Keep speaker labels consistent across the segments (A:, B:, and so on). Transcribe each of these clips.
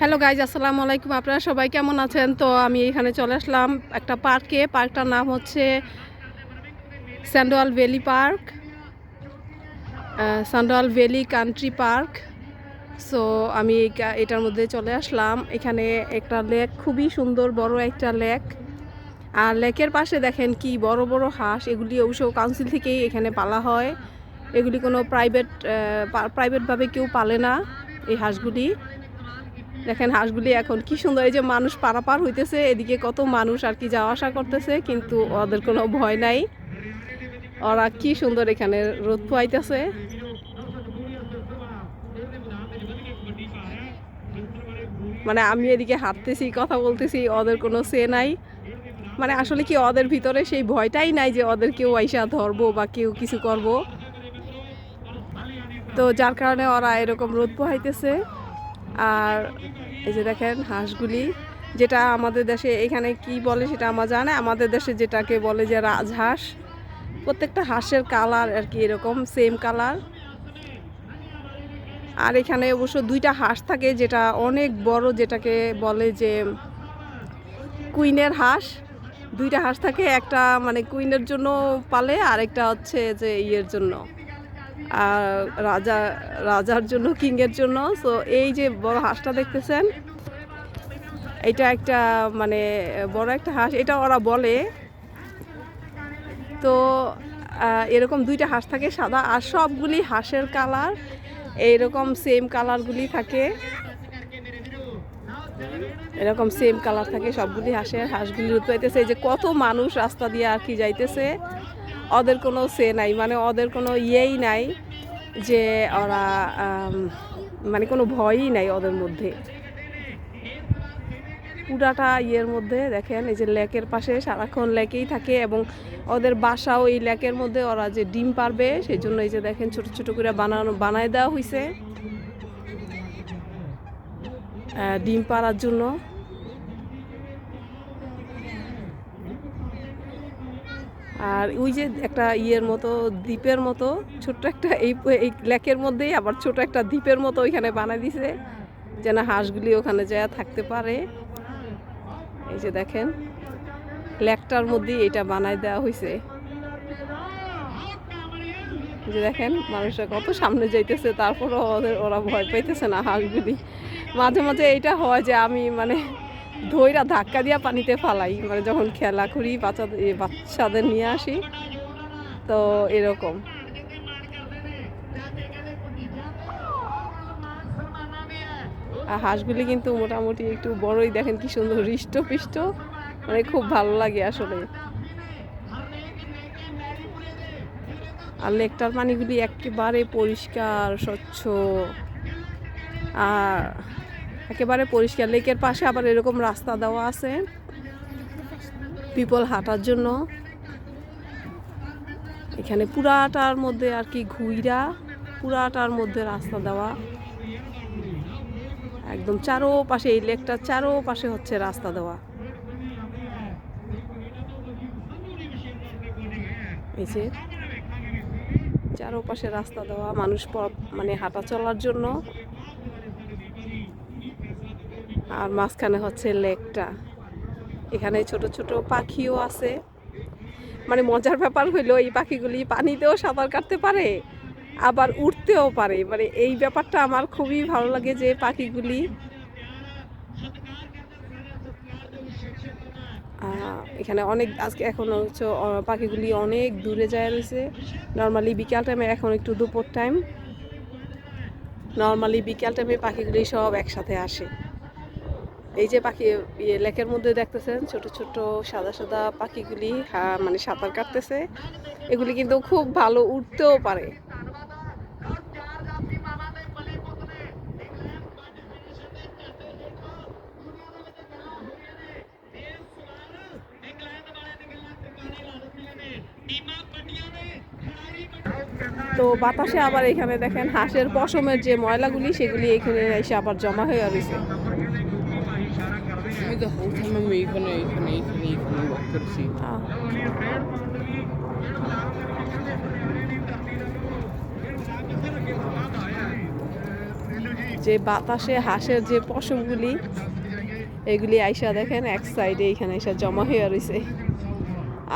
A: Hello guys আসসালামু আলাইকুম। আপনারা সবাই কেমন আছেন? তো আমি এখানে চলে আসলাম একটা পার্কে। পার্কটার নাম হচ্ছে Sandwell Valley park Sandwell Valley country park so আমি এটার মধ্যে চলে আসলাম। এখানে একটা লেক খুবই সুন্দর, বড় একটা লেক আর লেকের পাশে দেখেন কি বড় বড় হাঁস। এগুলি অবশ্য কাউন্সিল থেকেই এখানে পালা হয়। এগুলি কোনো প্রাইভেট প্রাইভেটভাবে কেউ পালে না, এই হাঁসগুলি। দেখেন হাঁসগুলি এখন কি সুন্দর, এই যে মানুষ পারাপার হইতেছে, এদিকে কত মানুষ আর কি যাওয়া আসা করতেছে, কিন্তু ওদের কোনো ভয় নাই। ওরা কি সুন্দর এখানে রোদ পোয়াইতেছে মানে আমি এদিকে হাঁটতেছি, কথা বলতেছি, ওদের কোনো সে নাই। মানে আসলে কি ওদের ভিতরে সেই ভয়টাই নাই যে ওদের কেউ আইসা ধরবো বা কেউ কিছু করব। তো যার কারণে ওরা এরকম রোদ পোহাইতেছে। আর এই যে দেখেন হাঁসগুলি, যেটা আমাদের দেশে এখানে কি বলে সেটা আমার জানে, আমাদের দেশে যেটাকে বলে যে রাজহাঁস, প্রত্যেকটা হাঁসের কালার আর কি এরকম সেম কালার। আর এখানে অবশ্য দুইটা হাঁস থাকে যেটা অনেক বড়, যেটাকে বলে যে কুইনের হাঁস। দুইটা হাঁস থাকে, একটা মানে কুইনের জন্য পালে আর একটা হচ্ছে যে ইয়ের জন্য। রাজা, রাজার জন্য, কিংয়ের জন্য। সো এই যে বড় হাঁসটা দেখতেছেন, এটা একটা মানে বড় একটা হাঁস। এটা ওরা বলে। তো এরকম দুইটা হাঁস থাকে, সাদা, আর সবগুলি হাঁসের কালার। এইরকম সেম কালারগুলি থাকে। এরকম সেম কালার থাকে সবগুলি হাঁসের হাঁসগুলি উৎপাইতেছে এই যে কত মানুষ রাস্তা দিয়ে আর কি যাইতেছে। ওদের কোনো সে নাই মানে ওদের কোনো ইয়েই নাই যে ওরা মানে কোনো ভয়ই নাই ওদের মধ্যে। পুরাটা ইয়ের মধ্যে দেখেন, এই যে লেকের পাশে সারাক্ষণ লেকেই থাকে এবং ওদের বাসাও এই লেকের মধ্যে ওরা যে ডিম পারবে, সেই জন্য এই যে দেখেন ছোট ছোট করে বানানো, বানায় দেওয়া হয়েছে ডিম পাড়ার জন্য। আর ওই যে একটা ইয়ের মতো, দ্বীপের মতো, ছোট্ট একটা এই এই লেকের মধ্যেই আবার ছোট একটা দ্বীপের মতো ওইখানে বানাই দিছে, যেন হাঁসগুলি ওখানে যায় থাকতে পারে। এই যে দেখেন, লেকটার মধ্যেই এটা বানাই দেওয়া হয়েছে যে দেখেন, মানুষরা কত সামনে যাইতেছে, তারপরও ওদের, ওরা ভয় পাইতেছে না হাঁসগুলি। মাঝে মাঝে এইটা হয় যে আমি মানে ধৈরা ধাক্কা দিয়া পানিতে ফালাই মানে যখন খেলা করি বাচ্চাদের এ, বাচ্চাদের নিয়ে আসি তো এরকম। আর হাঁসগুলি কিন্তু মোটামুটি একটু বড়ই দেখেন কি সুন্দর হৃষ্টপিষ্ট মানে খুব ভালো লাগে আসলে। আর লেকটার পানিগুলি একেবারে পরিষ্কার স্বচ্ছ। আর একেবারে পরিষ্কার। লেকের পাশে আবার এরকম রাস্তা দেওয়া আছে। পিপল হাঁটার জন্য। এখানে পুরাটার মধ্যে আর কি ঘুইরা, পুরাটার মধ্যে রাস্তা দেওয়া। একদম চারো পাশে এই লেকটার চারো পাশে হচ্ছে রাস্তা দেওয়া। এই যে চারোপাশে রাস্তা দেওয়া, মানুষ মানে হাঁটা চলার জন্য। আর মাঝখানে হচ্ছে লেকটা। এখানে ছোট ছোট পাখিও আছে। মানে মজার ব্যাপার হইল, এই পাখিগুলি পানিতেও সাঁতার কাটতে পারে, আবার উঠতেও পারে। মানে এই ব্যাপারটা আমার খুবই ভালো লাগে যে পাখিগুলি এখানে অনেক, আজকে এখন হচ্ছে পাখিগুলি অনেক দূরে যায় রয়েছে। নর্মালি বিকাল টাইমে এখন একটু দুপুর টাইম নর্মালি বিকাল টাইমে পাখিগুলি সব একসাথে আসে। এই যে পাখি ইয়ে লেকের মধ্যে দেখতেছেন, ছোট ছোট সাদা সাদা পাখিগুলি মানে সাঁতার কাটতেছে। এগুলি কিন্তু খুব ভালো উঠতেও পারে। তো বাতাসে আবার এখানে দেখেন হাঁসের পশমের যে ময়লাগুলি, সেগুলি এখানে এসে আবার জমা হয়ে রয়েছে।
B: তো হোল টাইম আমি এখানে এখানে এখানে এখানে ওয়াক করছি
A: যে বাতাসে, হাঁসের যে পশমগুলি, এগুলি আইসা দেখেন, এক সাইডে এখানে এসে জমা হয়ে রয়েছে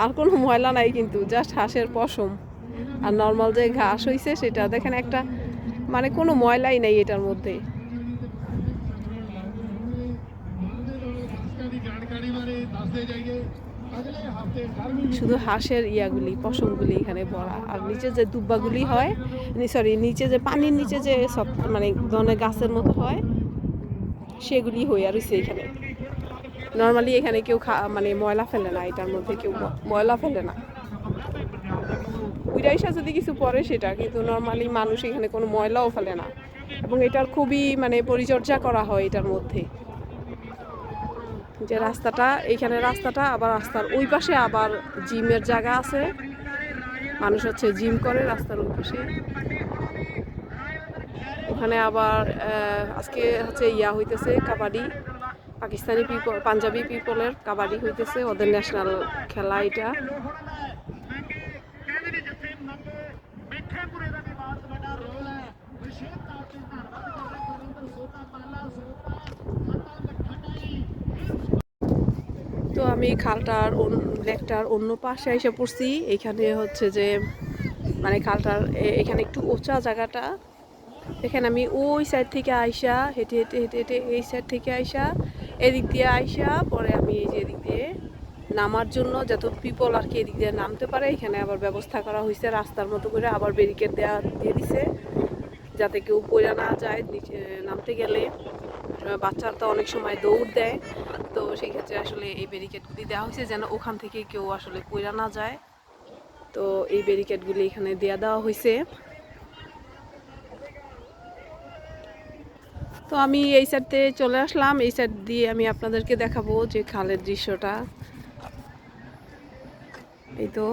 A: আর কোনো ময়লা নাই কিন্তু জাস্ট হাঁসের পশম। আর নর্মাল যে ঘাস হয়েছে সেটা দেখেন একটা মানে কোনো ময়লাই নাই এটার মধ্যে। শুধু হাঁসের ইয়াগুলি, পশমগুলি এখানে ভরা। আর নিচে যে দুব্বাগুলি হয় সরি নিচে যে পানির নিচে যে সব মানে ধরনের গাছের মতো হয়, সেগুলি হয়ে আর এখানে। নর্মালি এখানে কেউ মানে ময়লা ফেলে না, এটার মধ্যে কেউ ময়লা ফেলে না। উইরাইসা যদি কিছু পরে সেটা, কিন্তু নর্মালি মানুষ এখানে কোনো ময়লাও ফেলে না। এবং এটার খুবই মানে পরিচর্যা করা হয় এটার মধ্যে। যে রাস্তাটা, এইখানে রাস্তাটা, আবার রাস্তার ওই পাশে আবার জিমের জায়গা আছে। মানুষ হচ্ছে জিম করে রাস্তার ওই পাশে। ওখানে আবার আজকে হচ্ছে ইয়া হইতেছে কাবাডি। পাকিস্তানি পিপল পাঞ্জাবি পিপলের কাবাডি হইতেছে, ওদের ন্যাশনাল খেলা এটা। আমি খালটার লেকটার অন্য পাশে এসে পড়ছি। এখানে হচ্ছে যে মানে খালটার এখানে একটু উঁচা জায়গাটা। এখানে আমি ওই সাইড থেকে আইসা, হেঁটে হেঁটে হেঁটে হেঁটে এই সাইড থেকে আইসা, এদিক দিয়ে আইসা, পরে আমি এই যে এদিক দিয়ে নামার জন্য যত পিপল আর কি এদিক দিয়ে নামতে পারে, এখানে আবার ব্যবস্থা করা হয়েছে রাস্তার মতো করে আবার ব্যারিকেড দেওয়া দিয়ে দিছে, যাতে কেউ পড়ে না যায় নিচে নামতে গেলে। বাচ্চারা তো অনেক সময় দৌড় দেয়। তো সেই ক্ষেত্রে আসলে এই ব্যারিকেডগুলি দেওয়া হয়েছে যেন ওখান থেকে কেউ আসলে পড়ে না যায়। তো এই ব্যারিকেডগুলি এখানে দেওয়া দেওয়া হয়েছে তো আমি এই সাইডতে চলে আসলাম। এই সাইড দিয়ে আমি আপনাদেরকে দেখাবো যে খালের দৃশ্যটা। এই তো।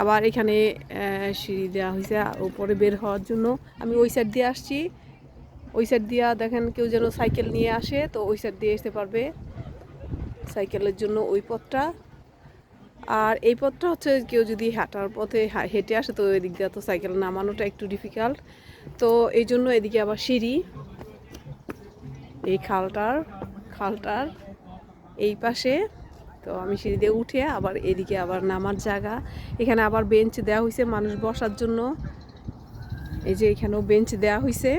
A: আবার এখানে সিঁড়ি দেওয়া হয়েছে উপরে বের হওয়ার জন্য। আমি ওই সাইড দিয়ে আসছি। ওই সাইড দিয়ে দেখেন কেউ যেন সাইকেল নিয়ে আসে, তো ওই সাইড দিয়ে আসতে পারবে সাইকেলের জন্য ওই পথটা। আর এই পথটা হচ্ছে কেউ যদি হাঁটার পথে হেঁটে আসে, তো এদিক দিয়ে তো সাইকেল নামানোটা একটু ডিফিকাল্ট তো এই জন্য এদিকে আবার সিঁড়ি। এই খালটার খালটার এই পাশে তো আমি সিঁড়ি দিয়ে উঠে আবার এদিকে আবার নামার জায়গা। এখানে আবার বেঞ্চ দেওয়া হয়েছে মানুষ বসার জন্য। এই যে এখানেও বেঞ্চ দেওয়া হয়েছে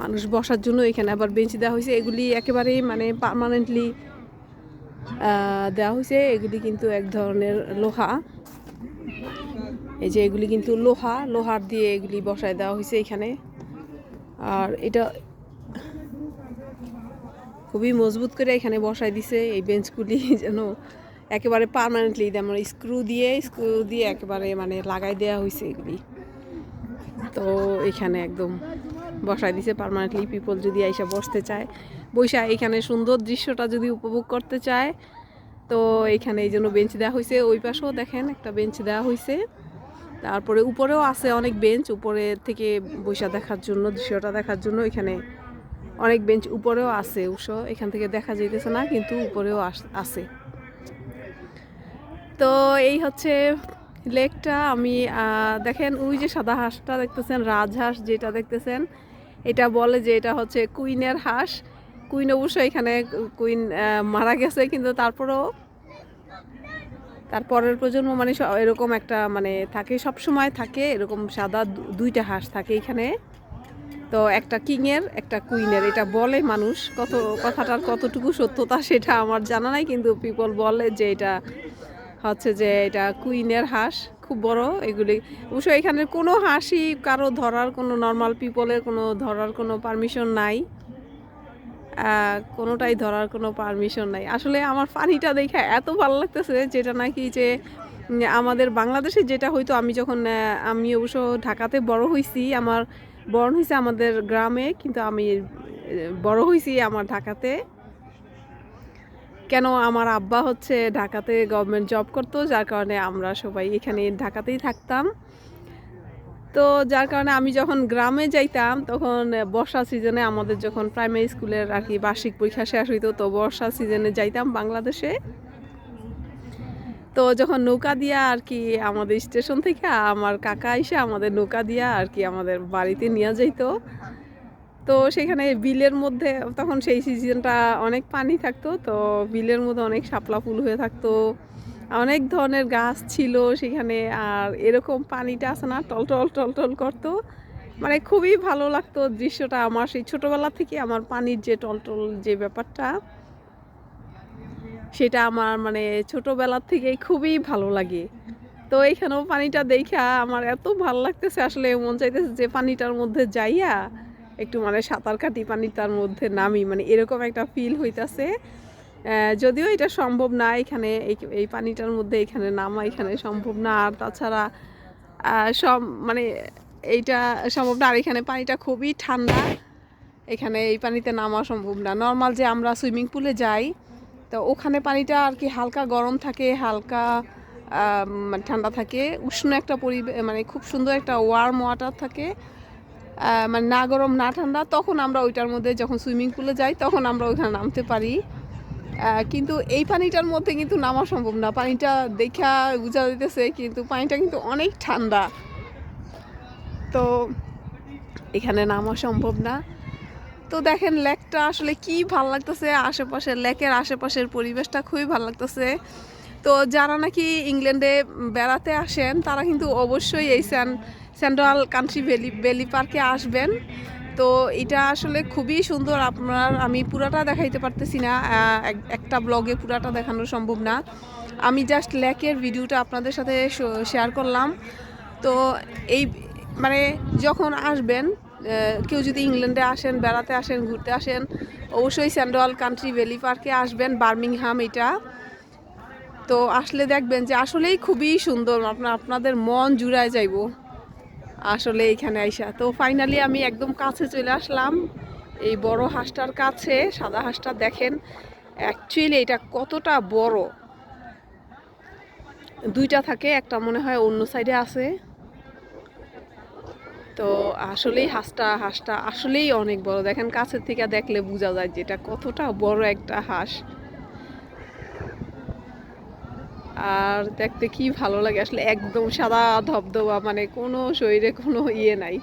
A: মানুষ বসার জন্য এখানে আবার বেঞ্চ দেওয়া হয়েছে এগুলি একেবারেই মানে পার্মানেন্টলি দেওয়া হয়েছে এগুলি কিন্তু এক ধরনের লোহা। এই যে এগুলি কিন্তু লোহা। লোহার দিয়ে এগুলি বসায় দেওয়া হয়েছে এখানে। আর এটা খুবই মজবুত করে এখানে বসায় দিছে, এই বেঞ্চগুলি যেন একেবারে পার্মানেন্টলি যেমন স্ক্রু দিয়ে স্ক্রু দিয়ে একেবারে মানে লাগাই দেওয়া হয়েছে এগুলি। তো এখানে একদম বসায় দিছে পার্মানেন্টলি পিপল যদি আইসা বসতে চায়। বৈশা এখানে সুন্দর দৃশ্যটা যদি উপভোগ করতে চায়, তো এখানে এই জন্য বেঞ্চ দেওয়া হয়েছে ওই পাশেও দেখেন একটা বেঞ্চ দেওয়া হয়েছে তারপরে উপরেও আছে অনেক বেঞ্চ উপরে থেকে বৈশা দেখার জন্য, দৃশ্যটা দেখার জন্য এখানে অনেক বেঞ্চ উপরেও আছে উৎস এখান থেকে দেখা যেতেছে না, কিন্তু উপরেও আছে। তো এই হচ্ছে লেকটা, আমি দেখেন ওই যে সাদা হাঁসটা দেখতেছেন রাজহাঁস যেটা দেখতেছেন, এটা বলে যে এটা হচ্ছে কুইনের হাঁস। কুইন অবশ্য এখানে, কুইন মারা গেছে, কিন্তু তারপরেও তারপরের প্রজন্ম মানে এরকম একটা মানে থাকে সব সময় থাকে, এরকম সাদা দুইটা হাঁস থাকে এখানে। তো একটা কিংয়ের, একটা কুইনের, এটা বলে মানুষ। কত কথাটার কতটুকু সত্যতা সেটা আমার জানা নাই, কিন্তু পিপল বলে যে এটা হচ্ছে যে এটা কুইনের হাঁস, খুব বড়। এগুলি অবশ্য এখানে কোনো হাঁসই কারও ধরার কোনো নর্মাল পিপলের কোনো ধরার কোনো পারমিশন নাই। কোনোটাই ধরার কোনো পারমিশন নাই। আসলে আমার পানিটা দেখে এত ভালো লাগতেছে যেটা নাকি যে আমাদের বাংলাদেশে যেটা হয়তো আমি যখন আমি অবশ্য ঢাকাতে বড় হয়েছি আমার বড় হয়েছে আমাদের গ্রামে, কিন্তু আমি বড় হয়েছি আমার ঢাকাতে। কেন আমার আব্বা হচ্ছে ঢাকাতে গভর্নমেন্ট জব করতো, যার কারণে আমরা সবাই এখানে ঢাকাতেই থাকতাম। তো যার কারণে আমি যখন গ্রামে যাইতাম, তখন বর্ষা সিজনে আমাদের যখন প্রাইমারি স্কুলের আর কি বার্ষিক পরীক্ষা শেষ হইতো, তো বর্ষা সিজনে যাইতাম বাংলাদেশে। তো যখন নৌকা দিয়া আর কি আমাদের স্টেশন থেকে আমার কাকা এসে আমাদের নৌকা দিয়া আর কি আমাদের বাড়িতে নিয়ে যাইতো। তো সেখানে বিলের মধ্যে, তখন সেই সিজনটা অনেক পানি থাকতো, তো বিলের মধ্যে অনেক শাপলা ফুল হয়ে থাকতো। অনেক ধরনের গাছ ছিল সেখানে, আর এরকম পানিটা আছে না, টলটল টলটল করতো। মানে খুবই ভালো লাগতো দৃশ্যটা আমার, সেই ছোটবেলা থেকে আমার পানির যে টলটল যে ব্যাপারটা, সেটা আমার মানে ছোটবেলার থেকেই খুবই ভালো লাগে। তো এইখানেও পানিটা দেখা আমার এত ভালো লাগতেছে, আসলে মন চাইতেছে যে পানিটার মধ্যে যাইয়া একটু মানে সাঁতার কাটি পানিটার মধ্যে নামি মানে এরকম একটা ফিল হইতাছে। যদিও এটা সম্ভব না, এখানে এই- পানিটার মধ্যে এখানে নামা এখানে সম্ভব না, আর তাছাড়া সব মানে এইটা সম্ভব না, আর এখানে পানিটা খুবই ঠান্ডা, এখানে এই পানিতে নামা সম্ভব না। নর্মাল যে আমরা সুইমিং পুলে যাই, তো ওখানে পানিটা আর কি হালকা গরম থাকে, হালকা মানে ঠান্ডা থাকে, উষ্ণ একটা পরিবেশ মানে খুব সুন্দর একটা ওয়ার্ম ওয়াটার থাকে মানে না গরম, না ঠান্ডা, তখন আমরা ওইটার মধ্যে যখন সুইমিং পুলে যাই, তখন আমরা ওইখানে নামতে পারি। কিন্তু এই পানিটার মধ্যে কিন্তু নামা সম্ভব না। পানিটা দেখা বোঝা দিতেছে কিন্তু পানিটা কিন্তু অনেক ঠান্ডা। তো এখানে নামা সম্ভব না। তো দেখেন, লেকটা আসলে কি ভালো লাগতেছে, আশেপাশের লেকের আশেপাশের পরিবেশটা খুবই ভালো লাগতেছে। তো যারা নাকি ইংল্যান্ডে বেড়াতে আসেন, তারা কিন্তু অবশ্যই এই স্যান কান্ট্রি ভ্যালি ভ্যালি পার্কে আসবেন। তো এটা আসলে খুবই সুন্দর আপনার, আমি পুরাটা দেখাইতে পারতেছি না এক- একটা ব্লগে পুরাটা দেখানো সম্ভব না। আমি জাস্ট লেকের ভিডিওটা আপনাদের সাথে শেয়ার করলাম। তো এই মানে যখন আসবেন কেউ যদি ইংল্যান্ডে আসেন, বেড়াতে আসেন, ঘুরতে আসেন, অবশ্যই স্যান্ডোয়াল কান্ট্রি ভ্যালি পার্কে আসবেন, বার্মিংহাম এটা। তো আসলে দেখবেন যে আসলেই খুবই সুন্দর, আপনার আপনাদের মন জুড়ায় যাইব। আসলে এইখানে আইসা। তো ফাইনালি আমি একদম কাছে চলে আসলাম। এই বড় হাঁসটার কাছে, সাদা হাঁসটা দেখেন। অ্যাকচুয়ালি এটা কতটা বড়। দুইটা থাকে, একটা মনে হয় অন্য সাইডে আছে। তো আসলেই হাঁসটা হাঁসটা আসলেই অনেক বড়। দেখেন কাছের থেকে দেখলে বোঝা যায় যে এটা কতটা বড় একটা হাঁস। আর দেখতে কি ভালো লাগে, আসলে একদম সাদা ধবধবা মানে কোনো শরীরে কোনো ইয়ে নাই।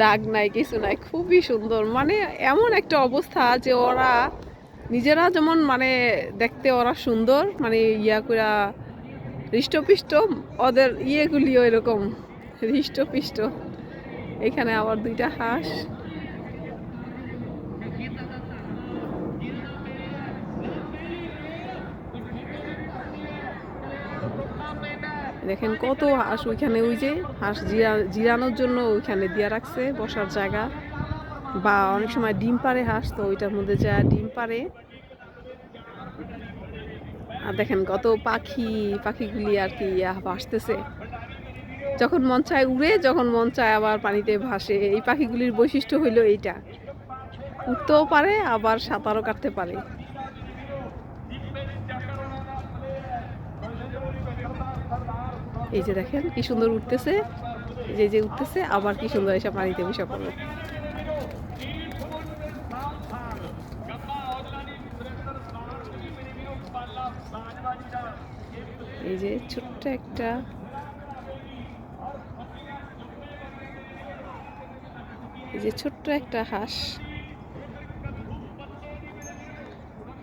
A: দাগ নাই, কিছু নাই, খুবই সুন্দর। মানে এমন একটা অবস্থা যে ওরা নিজেরা যেমন মানে দেখতে ওরা সুন্দর মানে ইয়া করা হৃষ্টপিষ্ট, ওদের ইয়েগুলিও এরকম হৃষ্টপিষ্ট। এখানে আবার দুইটা হাঁস। দেখেন কত হাঁস ওইখানে, ওই যে হাঁস জিরা, জিরানোর জন্য ওইখানে দিয়ে রাখছে, বসার জায়গা। বা অনেক সময় ডিম পারে হাঁস, তো ওইটার মধ্যে যা ডিম পারে আর দেখেন কত পাখি, পাখিগুলি আর কি ভাসতেছে। যখন মন চায় উড়ে, যখন মন চায় আবার পানিতে ভাসে। এই পাখিগুলির বৈশিষ্ট্য হইল এইটা। উঠতেও পারে, আবার সাঁতারও কাটতে পারে। এই যে দেখেন কি সুন্দর উঠতেছে, যে যে উঠতেছে, আবার কি সুন্দর এসে পানিতে বসে পড়ল এই যে ছোট্ট একটা এই যে ছোট্ট একটা হাঁস।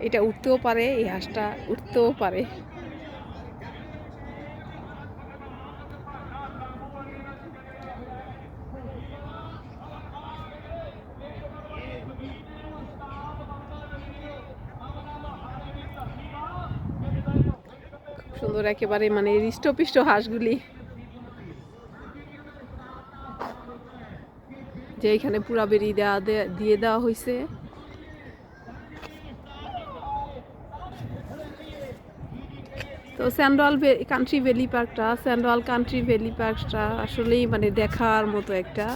A: এটা উঠতেও পারে, এই হাঁসটা উঠতেও পারে খুব সুন্দর একেবারে মানে হৃষ্টপিষ্ট হাঁসগুলি। যে এখানে পুরা বেরিয়ে দেওয়া দিয়ে দেওয়া হয়েছে তো স্যান্ডাল কান্ট্রি ভ্যালি পার্কটা স্যান্ডাল কান্ট্রি ভ্যালি পার্কটা আসলেই মানে দেখার মতো একটা।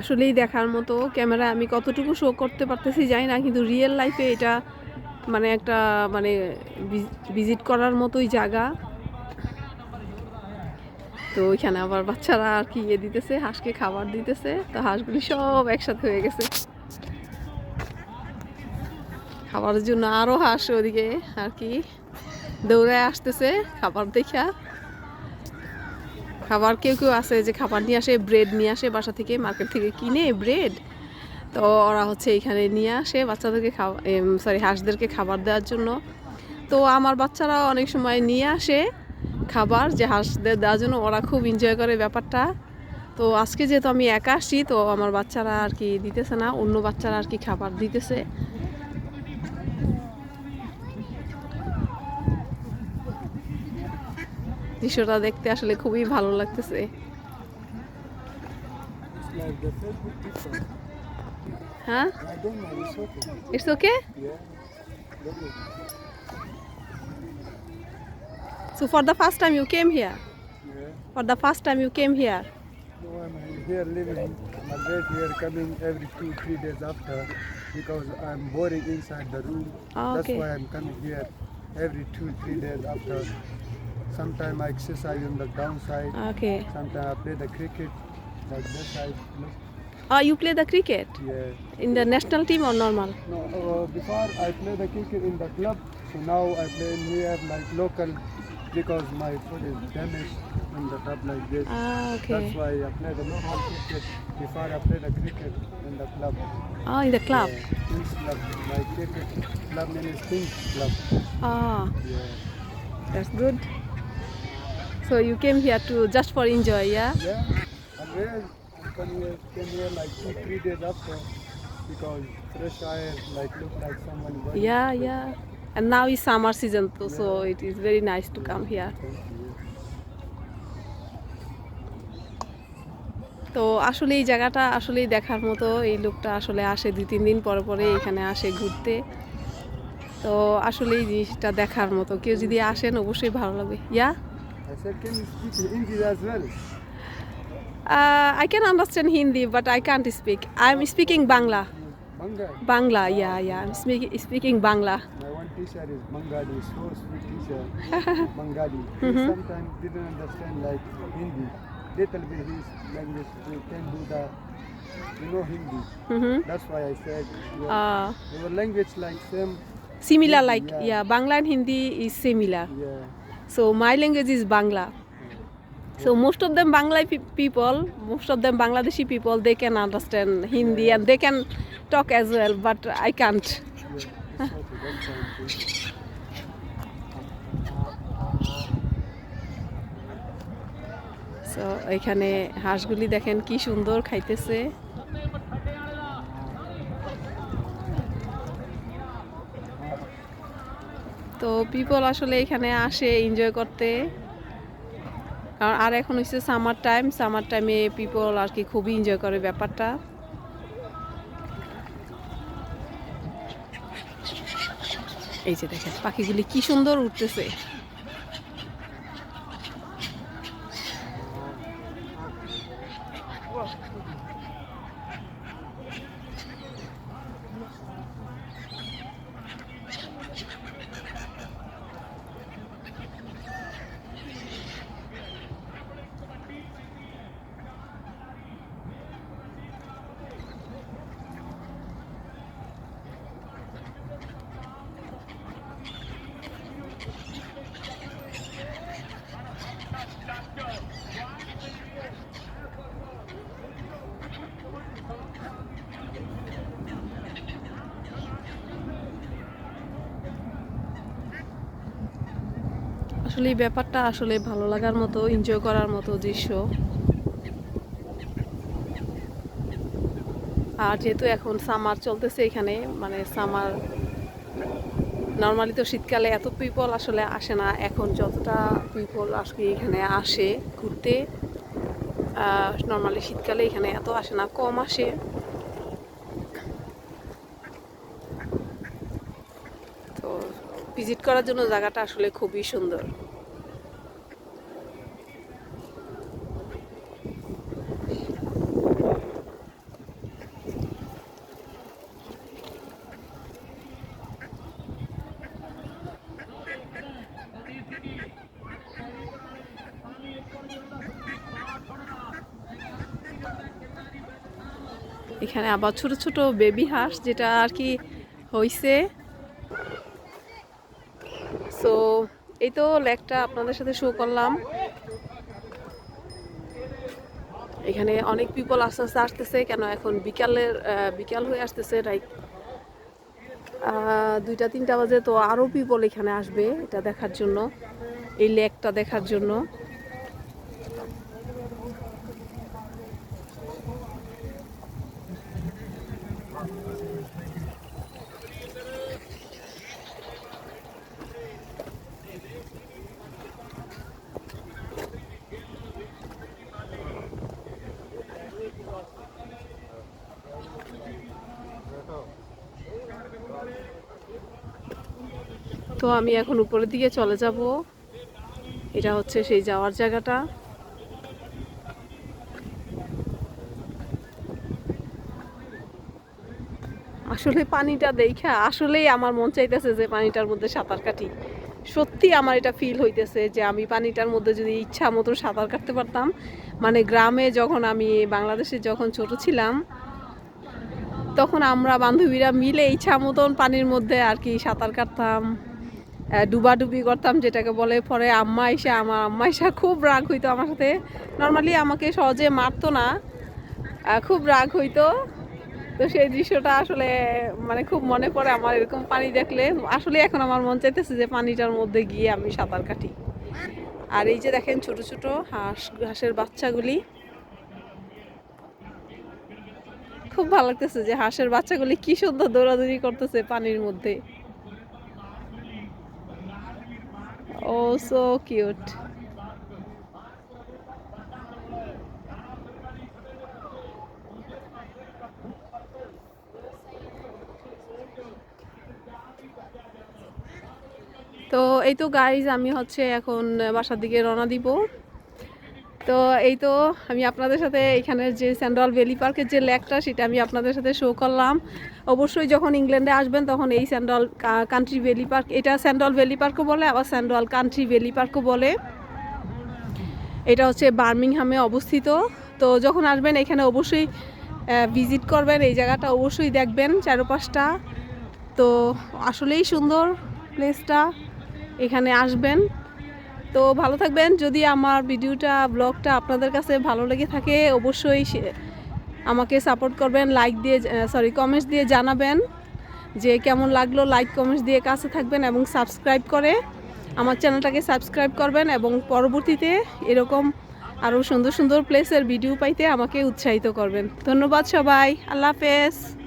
A: আসলেই দেখার মতো। ক্যামেরা আমি কতটুকু শো করতে পারতেছি জানি না, কিন্তু রিয়েল লাইফে এটা মানে একটা মানে ভিজিট করার মতোই জায়গা। তো ওইখানে আবার বাচ্চারা আর কি ইয়ে দিতেছে, হাঁসকে খাবার দিতেছে। তো হাঁসগুলি সব একসাথে হয়ে গেছে। খাবারের জন্য আরও হাঁস ওদিকে আর কি দৌড়ায় আসতেছে খাবার দেখা। খাবার কেউ কেউ আছে যে খাবার নিয়ে আসে ব্রেড নিয়ে আসে, বাসা থেকে মার্কেট থেকে কিনে ব্রেড তো ওরা হচ্ছে এখানে নিয়ে আসে বাচ্চাদেরকে খাওয়া সরি হাঁসদেরকে খাবার দেওয়ার জন্য। তো আমার বাচ্চারা অনেক সময় নিয়ে আসে খাবার যে হাঁসদের দেওয়ার জন্য, ওরা খুব এনজয় করে ব্যাপারটা। তো আজকে যেহেতু আমি একা আসি, তো আমার বাচ্চারা আর কি দিতেছে না, অন্য বাচ্চারা আর কি খাবার দিতেছে। দৃশ্যটা দেখতে আসলে খুবই ভালো লাগতেছে। Huh?
C: I don't. It's okay.
A: It's okay?
C: Yeah.
A: So for the first time you came here?
C: Yeah.
A: For the first time you came here?
C: No, I'm here living. I'm here coming every two, three days after because I'm boring inside the room. Oh,
A: okay.
C: That's why I'm coming here every two, three days after. Sometimes I exercise on the downside.
A: Okay.
C: Sometimes I play the cricket, like this side.
A: Uh, you play the cricket
C: Yeah.
A: in the national team or normal?
C: No, uh, before I play the cricket in the club, so now I play in here like local because my foot is damaged in the club like this.
A: Ah, okay.
C: That's why I play the local cricket before I play the cricket in the club.
A: Oh, in the club.
C: Yeah, Kings Club. My cricket club name is Kings Club.
A: Ah,
C: Yeah.
A: that's good. So you came here to just for enjoy, yeah?
C: Yeah. Always here, came here like two, three days after because fresh air like look like someone going.
A: Yeah, yeah. And now is summer season, too, yeah. so it is very nice to come here. তো আসলে এই জায়গাটা আসলেই দেখার মতো এই লোকটা আসলে আসে দুই তিন দিন পরে পরে এখানে আসে ঘুরতে তো আসলে এই জিনিসটা দেখার মতো কেউ যদি আসেন অবশ্যই ভালো লাগবে yeah
C: Uh, I can
A: understand Hindi, but I can't speak. I'm speaking Bangla.
C: Bangla?
A: Bangla, yeah, yeah. I'm speak, speaking Bangla.
C: My one teacher is Bengali, so sweet teacher, Bengali. Mm -hmm. sometimes didn't understand like Hindi. Little bit his language, can do the, you know, Hindi.
A: Mm -hmm.
C: That's why I said your, uh, your language like same.
A: Similar Hindi, like,
C: yeah.
A: yeah, Bangla and Hindi is similar.
C: Yeah.
A: So my language is Bangla. So most of them বাংলায় people most of them Bangladeshi people they can understand Hindi and they can talk
C: as well but I can't
A: so এখানে হাঁসগুলি দেখেন কি সুন্দর খাইতেছে। তো people আসলে এখানে আসে এনজয় করতে। কারণ আর এখন হচ্ছে সামার টাইম সামার টাইমে পিপল আর কি খুবই এনজয় করে ব্যাপারটা। এই যে দেখেন, পাখিগুলি কি সুন্দর উঠতেছে। আসলে এই ব্যাপারটা আসলে ভালো লাগার মতো এনজয় করার মতো দৃশ্য। আর যেহেতু এখন সামার চলতেছে এখানে মানে সামার নর্মালি তো শীতকালে এত পিপল আসলে আসে না। এখন যতটা পিপল আসলে এখানে আসে ঘুরতে নর্মালি শীতকালে এখানে এত আসে না, কম আসে তো ভিজিট করার জন্য জায়গাটা আসলে খুবই সুন্দর। এখানে আবার ছোট ছোট বেবি হাঁস যেটা আর কি হইছে তো এই তো লেকটা আপনাদের সাথে শো করলাম। এখানে অনেক পিপল আস্তে আস্তে আসতেছে, কেন এখন বিকালের বিকাল হয়ে আসতেছে রাইট দুইটা, তিনটা বাজে তো আরও পিপল এখানে আসবে এটা দেখার জন্য, এই লেকটা দেখার জন্য। আমি এখন উপরের দিকে চলে যাব। এটা হচ্ছে সেই যাওয়ার জায়গাটা। আসলে পানিটা দেখা আসলেই আমার মন চাইতেছে যে পানিটার মধ্যে সাঁতার কাটি। সত্যি আমার এটা ফিল হইতেছে যে আমি পানিটার মধ্যে যদি ইচ্ছা মতো সাঁতার কাটতে পারতাম। মানে গ্রামে যখন আমি বাংলাদেশে যখন ছোট ছিলাম, তখন আমরা বান্ধবীরা মিলে ইচ্ছা মতন পানির মধ্যে আর কি সাঁতার কাটতাম। ডুবাডুবি করতাম, যেটাকে বলে পরে আম্মা এসে আমার আম্মা এসে খুব রাগ হইতো আমার সাথে। নর্মালি আমাকে সহজে মারতো না খুব রাগ হইতো। তো সেই দৃশ্যটা আসলে মানে খুব মনে পড়ে আমার এরকম পানি দেখলে। আসলে এখন আমার মন চাইতেছে যে পানিটার মধ্যে গিয়ে আমি সাঁতার কাটি। আর এই যে দেখেন ছোট ছোট হাঁস, হাঁসের বাচ্চাগুলি। খুব ভালো লাগতেছে যে হাঁসের বাচ্চাগুলি কি সুন্দর দৌড়াদৌড়ি করতেছে পানির মধ্যে। ও so cute. তো এই তো গাইজ আমি হচ্ছে এখন বাসার দিকে রওনা দিব তো এই তো আমি আপনাদের সাথে এখানের যে স্যান্ডল ভ্যালি পার্কের যে লেকটা, সেটা আমি আপনাদের সাথে শো করলাম। অবশ্যই যখন ইংল্যান্ডে আসবেন, তখন এই স্যান্ডল কান্ট্রি ভ্যালি পার্ক এটা স্যান্ডল ভ্যালি পার্কও বলে, আবার স্যান্ডল কান্ট্রি ভ্যালি পার্কও বলে। এটা হচ্ছে বার্মিংহামে অবস্থিত। তো যখন আসবেন, এখানে অবশ্যই ভিজিট করবেন। এই জায়গাটা অবশ্যই দেখবেন চারপাশটা। তো আসলেই সুন্দর প্লেসটা এখানে আসবেন। তো ভালো থাকবেন। যদি আমার ভিডিওটা ব্লগটা আপনাদের কাছে ভালো লেগে থাকে, অবশ্যই আমাকে সাপোর্ট করবেন লাইক দিয়ে সরি কমেন্টস দিয়ে জানাবেন যে কেমন লাগল। লাইক কমেন্টস দিয়ে কাছে থাকবেন এবং সাবস্ক্রাইব করে আমার চ্যানেলটাকে সাবস্ক্রাইব করবেন এবং পরবর্তীতে এরকম আরও সুন্দর সুন্দর প্লেসের ভিডিও পাইতে আমাকে উৎসাহিত করবেন। ধন্যবাদ সবাই। আল্লাহ হাফেজ।